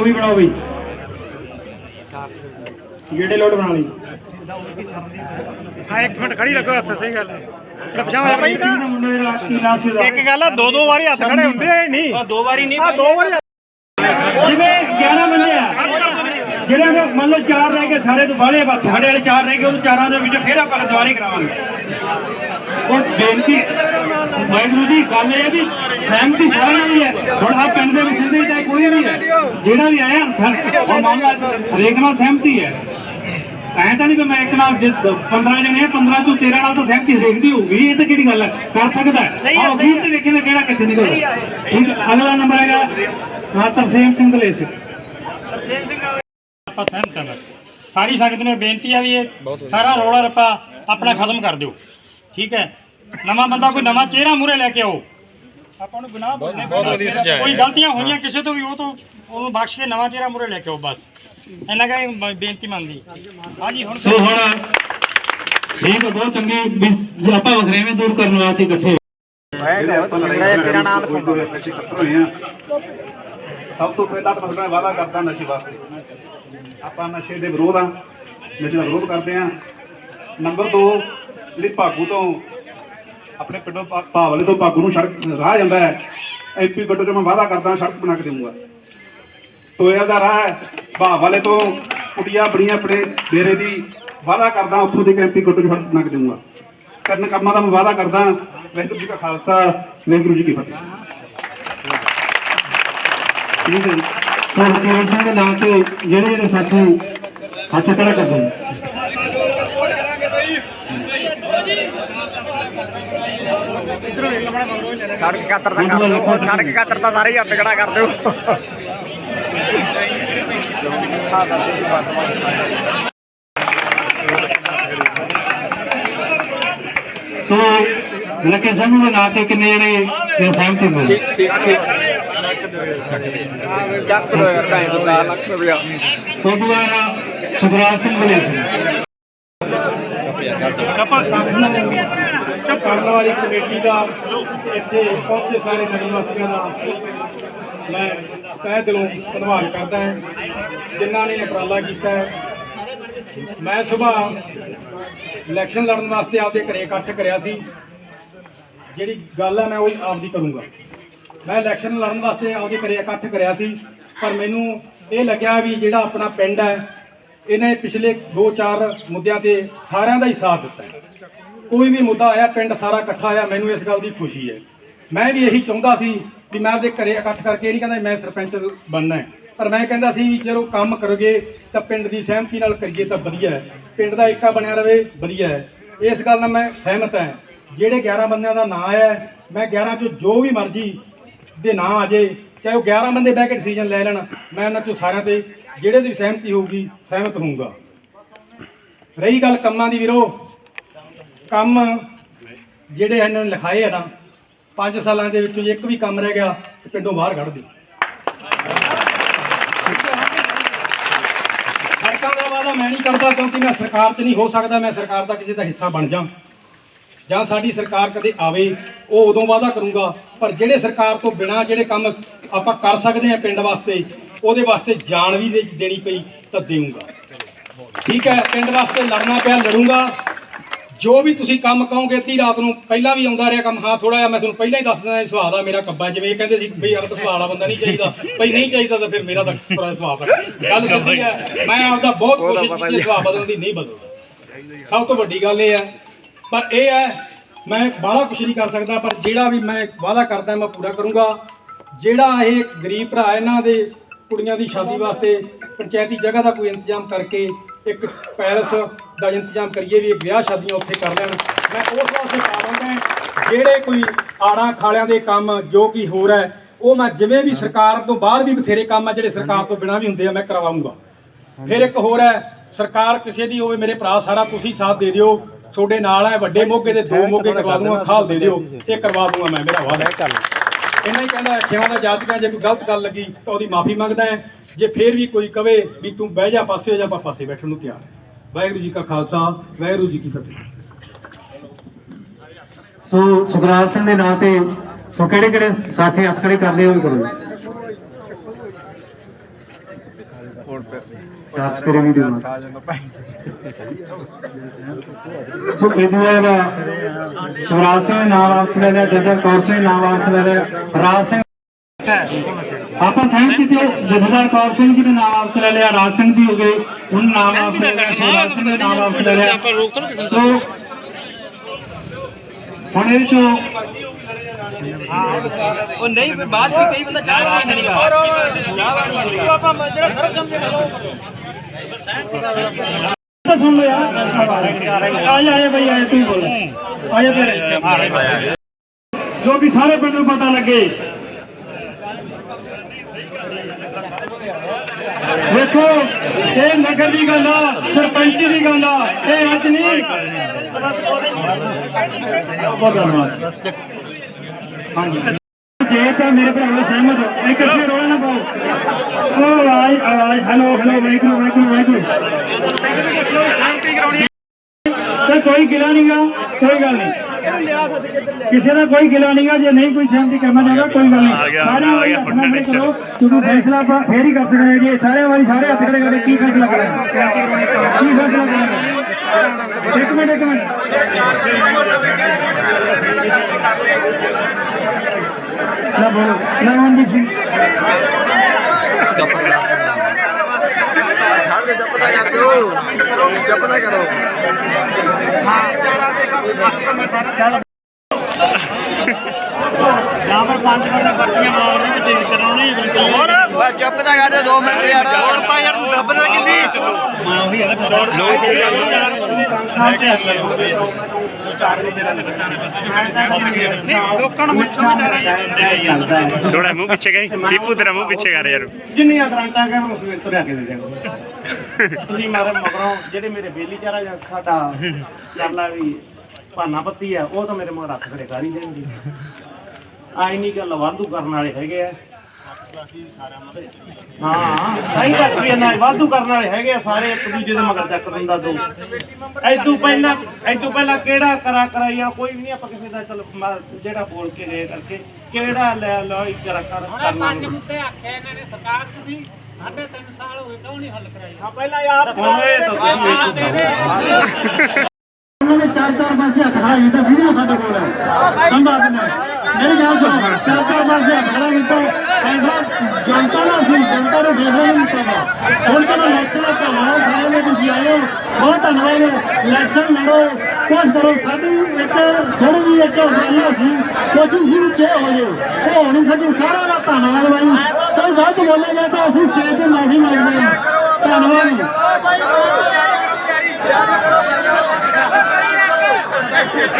ਉਹ ਵੀ ਬਣਾਓ ਬਈ। ਜਿਹੜੇ ਲੋਡ ਬਣਾ ਲਈ। ਹਾਂ ਇੱਕ ਮਿੰਟ ਖੜੀ ਰੱਖੋ ਹੱਥ ਸਹੀ ਗੱਲ ਹੈ? ਇੱਕ ਗੱਲ ਆ ਦੋ ਦੋ ਵਾਰੀ ਹੱਥ ਖੜੇ ਹੁੰਦੇ ਆ ਇਹ ਨਹੀਂ। ਦੋ ਵਾਰੀ ਨਹੀਂ ਆ ਦੋ ਵਾਰੀ ਜਿਵੇਂ 11 ਬੰਦੇ ਆ ਜਿਹੜੇ ਦੇ ਮੰਨ ਲਓ ਚਾਰ ਰਹਿ ਗਏ ਸਾਰੇ ਤੋਂ ਬਾਹਲੇ ਬਾ ਸਾਡੇ ਵਾਲੇ ਚਾਰ ਰਹਿ ਗਏ ਉਹ ਚਾਰਾਂ ਦੇ ਵਿੱਚ ਫੇਰ ਆਪਾਂ ਦੁਬਾਰੇ ਕਰਾਵਾਂਗੇ। ਉਹ ਬੇਨਤੀ ਵਾਹਿਗੁਰੂ ਜੀ ਗੱਲ ਇਹ ਵੀ ਸਹਿਮਤੀ ਸਾਰਿਆਂ ਦੀ ਹੈ ਹੁਣ ਆ ਪਿੰਡ ਦੇ ਵਿੱਚ ਦੇ ਤਾਂ ਕੋਈ ਨਹੀਂ ਹੈ। ਜਿਹੜਾ ਵੀ ਆਇਆ ਉਹ ਮਾਮਲਾ ਹਰੇਕ ਨਾਲ ਸਹਿਮਤੀ ਹੈ। ਐਂ ਤਾਂ ਨਹੀਂ ਵੀ ਮੈਂ ਇੱਕ ਨਾਲ ਜੇ 15 ਜਣੇ ਆ 15 ਤੋਂ 13 ਨਾਲ ਤਾਂ ਸਹਿਮਤੀ ਦੇਖਦੀ ਹੋਊਗੀ। ਇਹ ਤਾਂ ਕਿਹੜੀ ਗੱਲ ਹੈ? ਕਰ ਸਕਦਾ ਹੈ। ਆਹ ਅਖੀਰ ਤੇ ਵੇਖੇ ਕਿਹੜਾ ਕਿੱਥੇ ਨਿਕਲਦਾ। ਠੀਕ ਅਗਲਾ ਨੰਬਰ ਹੈਗਾ ਹਾਂ ਤਰਸੇਮ ਸਿੰਘ ਦਲੇਸ ਆਪਾਂ ਸਹਿਮਤ ਹਾਂ ਬਸ। ਸਾਰੀ ਸੰਗਤ ਨੂੰ ਬੇਨਤੀ ਆ ਵੀ ਇਹ ਸਾਰਾ ਰੋਲਾ ਰੱਪਾ ਆਪਣਾ ਖਤਮ ਕਰ ਦਿਓ। ਠੀਕ ਹੈ? ਨਵਾਂ ਬੰਦਾ ਕੋਈ ਨਵਾਂ ਚਿਹਰਾ ਮੂਰੇ ਲੈ ਕੇ ਆਓ। ਆਪਾਂ ਨੂੰ ਗੁਨਾਹ ਬਹੁਤ ਵਧੀਆ ਸਜਾਇਆ ਕੋਈ ਗਲਤੀਆਂ ਹੋਈਆਂ ਕਿਸੇ ਤੋਂ ਵੀ ਉਹ ਤੋਂ ਉਹਨੂੰ ਬਖਸ਼ ਕੇ ਨਵਾਂ ਚਿਹਰਾ ਮੂਰੇ ਲੈ ਕੇ ਆਓ ਬਸ। ਇਹਨਾਂ ਕਾ ਬੇਨਤੀ ਮੰਨਦੀ। ਹਾਂਜੀ ਹੁਣ ਸੋ ਹੁਣ ਠੀਕ ਹੈ ਬਹੁਤ ਚੰਗੀ ਵੀ ਜੇ ਆਪਾਂ ਵਖਰੇਵੇਂ ਦੂਰ ਕਰਨ ਵਾਸਤੇ ਇਕੱਠੇ। ਤੇਰਾ ਨਾਮ ਸਭ ਤੋਂ ਪਹਿਲਾਂ ਤਾਂ ਮੈਂ ਤੁਹਾਡਾ ਵਾਅਦਾ ਕਰਦਾ ਨਸ਼ੇ ਵਾਸਤੇ। ਆਪਾਂ ਨਸ਼ੇ ਦੇ ਵਿਰੋਧ ਆ, ਨਸ਼ੇ ਦਾ ਵਿਰੋਧ ਕਰਦੇ ਆ। ਨੰਬਰ 2 ਜਿਹੜੀ ਭਾਗੂ ਤੋਂ ਆਪਣੇ ਪਿੰਡੋਂ ਭਾ- ਭਾਵਲੇ ਤੋਂ ਭਾਗੂ ਨੂੰ ਸੜਕ, ਰਾਹ ਜਾਂਦਾ ਹੈ ਐਮਪੀ ਗੱਟੋ ਤੋਂ ਮੈਂ ਵਾਅਦਾ ਕਰਦਾ, ਸੜਕ ਬਣਾ ਕੇ ਦੇਵਾਂਗਾ। ਟੋਇਆ ਦਾ ਰਾਹ ਹੈ, ਭਾਵਲੇ ਤੋਂ ਕੁਟੀਆਂ ਬੜੀਆਂ ਆਪਣੇ ਡੇਰੇ ਦੀ ਵਾਅਦਾ ਕਰਦਾ, ਉੱਥੋਂ ਦੀ ਐਮਪੀ ਗੱਟੋ ਸੜਕ ਬਣਾ ਕੇ ਦੇਵਾਂਗਾ। ਕਰਨ ਕੰਮਾਂ ਦਾ ਮੈਂ ਵਾਅਦਾ ਕਰਦਾ, ਵਾਹਿਗੁਰੂ ਜੀ ਕਾ ਖਾਲਸਾ, ਵਾਹਿਗੁਰੂ ਜੀ ਕੀ ਫਤਿਹ। ਠੀਕ ਹੈ ਜੀ। ਸੋ ਵਕੀਲ ਸਿੰਘ ਦੇ ਨਾਮ ਤੇ ਜਿਹੜੇ ਜਿਹੜੇ ਸਾਥੀ ਹੱਥ ਖੜਾ ਕਰਦੇ ਨੇ। ਸੜਕ ਕਾਤਰ ਦਾ ਕਰ ਦਿਓ, ਸੜਕ ਕਾਤਰ ਤਾਂ ਸਾਰੇ ਹੀ ਹੱਥ ਖੜਾ ਕਰ ਦਿਓ। ਸੋ ਲਖੇ ਸਿੰਘ ਦੇ ਨਾਮ ਤੇ ਕਿੰਨੇ ਜਣੇ ਇਹ ਸਹਿਮਤੀ ਮਿਲੀ ਚੱਕ ਲੋ ਯਾਰ ਟਾਈਮ ਦਾ ਲੱਖ ਰੁਪਇਆ ਤੋਂ ਦੁਆਰਾ ਸੁਖਰਾਜ ਸਿੰਘ ਬਲੇ ਸਿੰਘ ਕਰਨ ਵਾਲੀ ਕਮੇਟੀ ਦਾ ਇੱਥੇ ਪਹੁੰਚੇ ਸਾਰੇ ਨਗਰ ਵਾਸੀਆਂ ਦਾ ਮੈਂ ਤਹਿ ਦਿਲੋਂ ਧੰਨਵਾਦ ਕਰਦਾ ਹਾਂ ਜਿਨ੍ਹਾਂ ਨੇ ਉਪਰਾਲਾ ਕੀਤਾ ਹੈ ਮੈਂ ਸਵੇਰ ਇਲੈਕਸ਼ਨ ਲੜਨ ਵਾਸਤੇ ਆਪਦੇ ਘਰੇ ਇਕੱਠ ਕਰਿਆ ਸੀ। ਜਿਹੜੀ ਗੱਲ ਹੈ ਮੈਂ ਉਹ ਆਪਦੀ ਕਰੂੰਗਾ। ਮੈਂ ਇਲੈਕਸ਼ਨ ਲੜਨ ਵਾਸਤੇ ਆਪਦੇ ਘਰੇ ਇਕੱਠ ਕਰਿਆ ਸੀ ਪਰ ਮੈਨੂੰ ਇਹ ਲੱਗਿਆ ਵੀ ਜਿਹੜਾ ਆਪਣਾ ਪਿੰਡ ਹੈ ਇਹਨੇ ਪਿਛਲੇ 2-4 ਮੁੱਦਿਆਂ ਤੇ ਸਾਰਿਆਂ ਦਾ ਹੀ ਸਾਥ ਦਿੱਤਾ ਕੋਈ ਵੀ ਮੁੱਦਾ ਆਇਆ ਪਿੰਡ ਸਾਰਾ ਇਕੱਠਾ ਆਇਆ ਮੈਨੂੰ ਇਸ ਗੱਲ ਦੀ ਖੁਸ਼ੀ ਹੈ। ਮੈਂ ਵੀ ਇਹੀ ਚਾਹੁੰਦਾ ਸੀ ਵੀ ਮੈਂ ਆਪਦੇ ਘਰੇ ਇਕੱਠ ਕਰਕੇ ਇਹ ਨਹੀਂ ਕਹਿੰਦਾ ਮੈਂ ਸਰਪੰਚ ਬਣਨਾ ਹੈ ਪਰ ਮੈਂ ਕਹਿੰਦਾ ਸੀ ਵੀ ਜਦੋਂ ਕੰਮ ਕਰੋਗੇ ਤਾਂ ਪਿੰਡ ਦੀ ਸਹਿਮਤੀ ਨਾਲ ਕਰੀਏ ਤਾਂ ਵਧੀਆ ਹੈ। ਪਿੰਡ ਦਾ ਏਕਾ ਬਣਿਆ ਰਵੇ ਵਧੀਆ ਹੈ। ਇਸ ਗੱਲ ਨਾਲ ਮੈਂ ਸਹਿਮਤ ਹਾਂ। ਜਿਹੜੇ 11 ਬੰਦਿਆਂ ਦਾ ਨਾਂ ਆਇਆ ਹੈ, ਮੈਂ 11 ਚੋਂ ਜੋ ਵੀ ਮਰਜ਼ੀ ਦੇ ਨਾਂ ਆ ਜੇ, ਚਾਹੇ ਉਹ 11 ਬੰਦੇ ਬਹਿ ਕੇ ਡਿਸੀਜਨ ਲੈ ਲੈਣ, ਮੈਂ ਉਹਨਾਂ ਚੋਂ ਸਾਰਿਆਂ ਤੇ ਜਿਹੜੇ ਦੀ ਸਹਿਮਤੀ ਹੋਊਗੀ, ਸਹਿਮਤ ਹੋਊਗਾ। ਰਹੀ ਗੱਲ ਕੰਮਾਂ ਦੀ ਵੀਰੋ, ਕੰਮ ਜਿਹੜੇ ਇਹਨਾਂ ਨੇ ਲਿਖਾਏ ਆ ਨਾ 5 ਸਾਲਾਂ ਦੇ ਵਿੱਚੋਂ ਇੱਕ ਵੀ ਕੰਮ ਰਹਿ ਗਿਆ, ਤੇ ਪਿੰਡੋਂ ਬਾਹਰ ਕੱਢ ਦਿਓ। ਸੜਕਾਂ ਦਾ ਵਾਅਦਾ ਮੈਂ ਨਹੀਂ ਕਰਦਾ, ਕਿਉਂਕਿ ਮੈਂ ਸਰਕਾਰ 'ਚ ਨਹੀਂ ਹੋ ਸਕਦਾ, ਮੈਂ ਸਰਕਾਰ ਦਾ ਕਿਸੇ ਦਾ ਹਿੱਸਾ ਬਣ ਜਾਂ। ਜਾਂ ਸਾਡੀ ਸਰਕਾਰ ਕਦੇ ਆਵੇ ਉਹ ਉਦੋਂ ਵਾਅਦਾ ਕਰੂੰਗਾ। ਪਰ ਜਿਹੜੇ ਸਰਕਾਰ ਤੋਂ ਬਿਨਾ ਜਿਹੜੇ ਕੰਮ ਆਪਾਂ ਕਰ ਸਕਦੇ ਹਾਂ ਪਿੰਡ ਵਾਸਤੇ ਉਹਦੇ ਵਾਸਤੇ ਜਾਨ ਵੀ ਦੇ ਦੇਣੀ ਪਈ ਤਾਂ ਦੇਊਂਗਾ। ਠੀਕ ਹੈ ਪਿੰਡ ਵਾਸਤੇ ਲੜਨਾ ਪਿਆ ਲੜੂੰਗਾ। ਜੋ ਵੀ ਤੁਸੀਂ ਕੰਮ ਕਹੋਗੇ ਅੱਧੀ ਰਾਤ ਨੂੰ ਪਹਿਲਾਂ ਵੀ ਆਉਂਦਾ ਰਿਹਾ ਕੰਮ। ਹਾਂ ਥੋੜਾ ਜਿਹਾ ਮੈਂ ਤੁਹਾਨੂੰ ਪਹਿਲਾਂ ਹੀ ਦੱਸ ਦਿੰਦਾ ਇਹ ਸੁਭਾਅ ਦਾ ਮੇਰਾ ਕੱਬਾ ਜਿਵੇਂ ਇਹ ਕਹਿੰਦੇ ਸੀ ਬਈ ਅਰਬ ਸੁਭਾਅ ਵਾਲਾ ਬੰਦਾ ਨਹੀਂ ਚਾਹੀਦਾ ਬਈ ਨਹੀਂ ਚਾਹੀਦਾ ਤਾਂ ਫਿਰ ਮੇਰਾ ਤਾਂ ਥੋੜਾ ਸੁਭਾਅ ਗੱਲ ਸਿੱਧੀ ਹੈ ਮੈਂ ਆਪਦਾ ਬਹੁਤ ਕੋਸ਼ਿਸ਼ ਕੀਤੀ ਸੁਭਾਅ ਬਦਲਣ ਦੀ ਨਹੀਂ ਬਦਲਦਾ। ਸਭ ਤੋਂ ਵੱਡੀ ਗੱਲ ਇਹ ਹੈ ਪਰ ਇਹ ਹੈ, ਮੈਂ ਬਾਹਲਾ ਕੁਛ ਨਹੀਂ ਕਰ ਸਕਦਾ, ਪਰ ਜਿਹੜਾ ਵੀ ਮੈਂ ਵਾਅਦਾ ਕਰਦਾ, ਮੈਂ ਪੂਰਾ ਕਰੂੰਗਾ। ਜਿਹੜਾ ਇਹ ਗਰੀਬ ਭਰਾ ਇਹਨਾਂ ਦੇ ਕੁੜੀਆਂ ਦੀ ਸ਼ਾਦੀ ਵਾਸਤੇ ਪੰਚਾਇਤੀ ਜਗ੍ਹਾ ਦਾ ਕੋਈ ਇੰਤਜ਼ਾਮ ਕਰਕੇ ਇੱਕ ਪੈਲਸ ਦਾ ਇੰਤਜ਼ਾਮ ਕਰੀਏ ਵੀ ਇਹ ਵਿਆਹ ਸ਼ਾਦੀਆਂ ਉੱਥੇ ਕਰ ਲੈਣ, ਮੈਂ ਉਸ ਵਾਸਤੇ ਪਾਵਾਂਗਾ ਜਿਹੜੇ ਕੋਈ ਆੜਾਂ ਖਾਲਿਆਂ ਦੇ ਕੰਮ ਜੋ ਕਿ ਹੋਰ ਹੈ, ਉਹ ਮੈਂ ਜਿਵੇਂ ਵੀ ਸਰਕਾਰ ਤੋਂ ਬਾਹਰ ਵੀ ਬਥੇਰੇ ਕੰਮ ਆ, ਜਿਹੜੇ ਸਰਕਾਰ ਤੋਂ ਬਿਨਾਂ ਵੀ ਹੁੰਦੇ ਆ, ਮੈਂ ਕਰਵਾਉਂਗਾ। ਫਿਰ ਇੱਕ ਹੋਰ ਹੈ, ਸਰਕਾਰ ਕਿਸੇ ਦੀ ਹੋਵੇ, ਮੇਰੇ ਭਰਾ ਸਾਰਾ ਤੁਸੀਂ ਸਾਥ ਦੇ ਦਿਓ। ਤੁਹਾਡੇ ਨਾਲ ਹੈ ਵੱਡੇ ਮੋਗੇ ਦੇ ਦੋ ਮੋਗੇ ਕਰਵਾ ਦੂੰਗਾ ਖਾਲ ਦੇ ਦਿਓ ਇਹ ਕਰਵਾ ਦੂੰਗਾ ਮੈਂ ਮੇਰਾ ਵਾਅਦਾ ਹੈ। ਇਹਨਾਂ ਹੀ ਕਹਿੰਦਾ ਖਿਆਵਾਂ ਦਾ ਜਾਚਕਾ ਜੇ ਕੋਈ ਗਲਤ ਗੱਲ ਲੱਗੀ ਤਾਂ ਉਹਦੀ ਮਾਫੀ ਮੰਗਦਾ ਹੈ। ਜੇ ਫੇਰ ਵੀ ਕੋਈ ਕਵੇ ਵੀ ਤੂੰ ਬਹਿ ਜਾ ਪਾਸੇ ਹੋ ਜਾ ਆਪਾਂ ਪਾਸੇ ਬੈਠਣ ਨੂੰ ਤਿਆਰ ਹੈ। ਵਾਹਿਗੁਰੂ ਜੀ ਕਾ ਖਾਲਸਾ ਵਾਹਿਗੁਰੂ ਜੀ ਕੀ ਫਤਿਹ। ਸੋ ਸੁਖਰਾਜ ਸਿੰਘ ਦੇ ਨਾਂ ਤੇ ਸੋ ਕਿਹੜੇ ਕਿਹੜੇ ਸਾਥੀ ਹੱਥ ਖੜੇ ਕਰਦੇ ਹੋ? ਵੀ ਕਰੋ ਚਾਰਜ ਕਰੇ ਵੀਡੀਓ ਨੂੰ ਸੋ ਇਹਦੇ ਬਾਅਦ ਸ਼ਿਵਰਾਜ ਸਿੰਘ ਨੇ ਨਾਮ ਵਾਪਸ ਲੈ ਲਿਆ ਜਦਰ ਕੌਰ ਸਿੰਘ ਨੇ ਨਾਮ ਵਾਪਸ ਲੈ ਲਿਆ ਰਾਜ ਸਿੰਘ ਆਪਾਂ ਜਥੇਦਾਰ ਕੌਰ ਸਿੰਘ ਜੀ ਨੇ ਨਾਮ ਵਾਪਸ ਲੈ ਲਿਆ ਰਾਜ ਸਿੰਘ ਜੀ ਹੋ ਗਏ ਉਹਨਾਂ ਨਾਮ ਵਾਪਸ ਲੈ ਲਿਆ ਸ਼ਿਵਰਾਜ ਸਿੰਘ ਨੇ ਨਾਮ ਵਾਪਸ ਲੈ ਲਿਆ ਸੋ ਹੁਣ ਇਹ ਚੋਂ ਉਹ ਨਹੀਂ ਬਾਅਦ ਵੀ ਕਈ ਬੰਦਾ ਚਾਹ ਵਾਲਾ ਨਹੀਂ ਗਾ। ਆਪਾਂ ਜਿਹੜਾ ਸਰਬ ਜੰਮ ਤਾਂ ਸੁਣ ਲਓ ਯਾਰ ਆ ਜਾ ਆ ਜਾ ਬਈ ਆ ਤੂੰ ਹੀ ਬੋਲ। ਆ ਜਾ ਫਿਰ। ਜੋ ਕਿ ਸਾਰੇ ਪਿੰਡ ਨੂੰ ਪਤਾ ਲੱਗੇ। ਵੇਖੋ ਇਹ ਨਗਰ ਦੀ ਗੱਲ ਆ ਸਰਪੰਚੀ ਦੀ ਗੱਲ ਆ ਇਹ ਅੱਜ ਨਹੀਂ। ਬਹੁਤ ਧੰਨਵਾਦ। ਹਾਂਜੀ ਜੇ ਤਾਂ ਮੇਰੇ ਭਰਾਵੋ ਸਹਿਮਤ ਹੋ ਇੱਕ ਅੱਛੇ ਰੋਲ ਨਾ ਪਾਓ ਉਹ ਆਵਾਜ਼ ਆਵਾਜ਼ ਹੈਲੋ ਹੈਲੋ ਵਾਹਿਗੁਰੂ ਵਾਹਿਗੁਰੂ ਵਾਹਿਗੁਰੂ ਤੇ ਕੋਈ ਗਿਲਾ ਨਹੀਂਗਾ ਕੋਈ ਗੱਲ ਨਹੀਂ ਕਿਸੇ ਦਾ ਕੋਈ ਗਿਲਾ ਨਹੀਂਗਾ ਜੇ ਨਹੀਂ ਕੋਈ ਸ਼ਾਂਤੀ ਕਰਨਾ ਚਾਹੁੰਦਾ ਕੋਈ ਗੱਲ ਨਹੀਂ ਸਾਰੇ ਵਾਰੀ ਹੱਥ ਨਾਲ ਖੜੇ ਕਰੋ ਕਿਉਂਕਿ ਫੈਸਲਾ ਆਪਾਂ ਫੇਰ ਹੀ ਕਰ ਸਕਦੇ ਹਾਂ ਜੀ ਸਾਰੇ ਵਾਰੀ ਸਾਰੇ ਹੱਥ ਖੜੇ ਕਰਕੇ ਕੀ ਫੈਸਲਾ ਕਰਾਂਗੇ ਕੀ ਫੈਸਲਾ ਕਰਾਂਗੇ ਇੱਕ ਮਿੰਟ ਇੱਕ ਮਿੰਟ ਨਾ ਬੋਲੋ ਨਾ ਮਨਦੀਪ ਸਿੰਘ ਛੱਡ ਦੇ ਜਪਦਾ ਕਰ ਦਿਓ ਜਪਦਾ ਕਰੋ ਜਾਂ ਪਰ ਪੰਜ ਬੰਦੇ ਪੱਟੀਆਂ ਮਾਰਨੇ ਤੇ ਚੇਂਜ ਕਰਾਉਣੇ ਬਿਲਕੁਲ ਬਸ ਜਪਦਾ ਕਰ ਦੇ 2 ਮਿੰਟ ਯਾਰ। ਛੋੜ ਪਾ ਯਾਰ ਜਪਦਾ ਕਿੰਨੀ ਮੈਂ ਉਹੀ ਹੈ ਛੋੜ ਲੋਕ ਤੇਰੀ ਗੱਲ ਲੋਕਾਂ ਨੂੰ ਪੁੱਛੋ ਵਿਚਾਰਾ ਥੋੜਾ ਮੂੰਹ ਪਿੱਛੇ ਗਈ ਦੀਪੂ ਤੇਰਾ ਮੂੰਹ ਪਿੱਛੇ ਕਰ ਯਾਰ। ਜਿੰਨੀਆਂ ਗਰਾਂਟਾਂ ਕਹਿ ਮੈਂ ਸਵੇਰ ਤੋਂ ਲਿਆ ਕੇ ਦੇ ਦਿਆਂਗਾ। ਤੁਸੀਂ ਮਾਰੇ ਮਗਰੋਂ ਜਿਹੜੇ ਮੇਰੇ ਬੇਲੀ ਚਾਰਾ ਜਾਂ ਸਾਡਾ ਕਰ ਲਾ ਵੀ ਭਾਨਾ ਪੱਤੀ ਆ ਉਹ ਤਾਂ ਮੇਰੇ ਮਗਰ ਹੱਥ ਖੜੇ ਕਰ ਹੀ ਦੇਣਗੇ। ਆਈ ਨਹੀਂ ਗੱਲ ਵਾਧੂ ਕਰਨ ਵਾਲੇ ਹੈਗੇ ਆ। ਹਾਂ ਸਹੀ ਦੱਸ ਵੀ ਨਾ ਵਾਧੂ ਕਰਨ ਵਾਲੇ ਹੈਗੇ ਆ ਸਾਰੇ ਇੱਕ ਦੂਜੇ ਦੇ ਮਗਰ ਚੱਕ ਦਿੰਦਾ ਦੋ। ਐਦੂ ਪਹਿਲਾਂ ਐਦੂ ਪਹਿਲਾਂ ਕਿਹੜਾ ਕਰਾ ਕਰਾਈਆ ਕੋਈ ਵੀ ਨਹੀਂ ਆਪਾਂ ਕਿਸੇ ਦਾ ਚਲ ਜਿਹੜਾ ਬੋਲ ਕੇ ਗਏ ਕਰਕੇ ਕਿਹੜਾ ਲੈ ਲਓ ਇੱਕ ਕਰਾ ਕਰ ਕਰਨਾ ਮੁੱਦੇ ਆਖਿਆ ਇਹਨਾਂ ਨੇ ਸਰਕਾਰ ਚ ਸੀ ਸਾਢੇ 3 ਸਾਲ ਹੋ ਗਏ ਕਿਉਂ ਨਹੀਂ ਹੱਲ ਕਰਾਈ ਹਾਂ ਪਹਿਲਾਂ ਨੇ ਚਾਰ ਚਾਰ ਪਾਸੇ ਹੱਥ ਖੜਾ ਕੀਤਾ, ਵੀਡੀਓ ਸਾਡੇ ਕੋਲ ਹੈ। ਸੰਭਾ ਨੇ ਮੇਰੀ ਗੱਲ ਸੁਣੋ ਚਾਰ ਚਾਰ ਪਾਸੇ ਹੱਥ ਖੜਾ ਕੀਤਾ, ਐਸਾ ਜਨਤਾ ਦਾ ਸੀ, ਜਨਤਾ ਨੂੰ ਫੈਸਲਾ ਨਹੀਂ ਦਿੱਤਾ ਹੁਣ ਤਾਂ ਇਲੈਕਸ਼ਨ ਦਾ ਭਾਵਨਾ ਸਾਰੇ ਨੇ ਤੁਸੀਂ ਆਏ ਹੋ, ਬਹੁਤ ਧੰਨਵਾਦ। ਇਲੈਕਸ਼ਨ ਲੜੋ, ਕੁਛ ਕਰੋ। ਸਾਡੀ ਇੱਕ ਥੋੜੀ ਵੀ ਇੱਕ ਗੱਲ ਸੀ ਕੋਸ਼ਿਸ਼ ਸੀ ਕਿ ਹੋ ਜੇ ਉਹ ਹੋ ਨਹੀਂ ਸਕੀ ਸਾਰਾ ਦਾ ਧੰਨਵਾਦ ਬਾਈ। ਕੋਈ ਗਲਤ ਬੋਲੇਗਾ ਤਾਂ ਅਸੀਂ ਸਟੇਜ ਤੇ ਮਾਫੀ ਮੰਗਦੇ ਹਾਂ। ਧੰਨਵਾਦ। Thank you.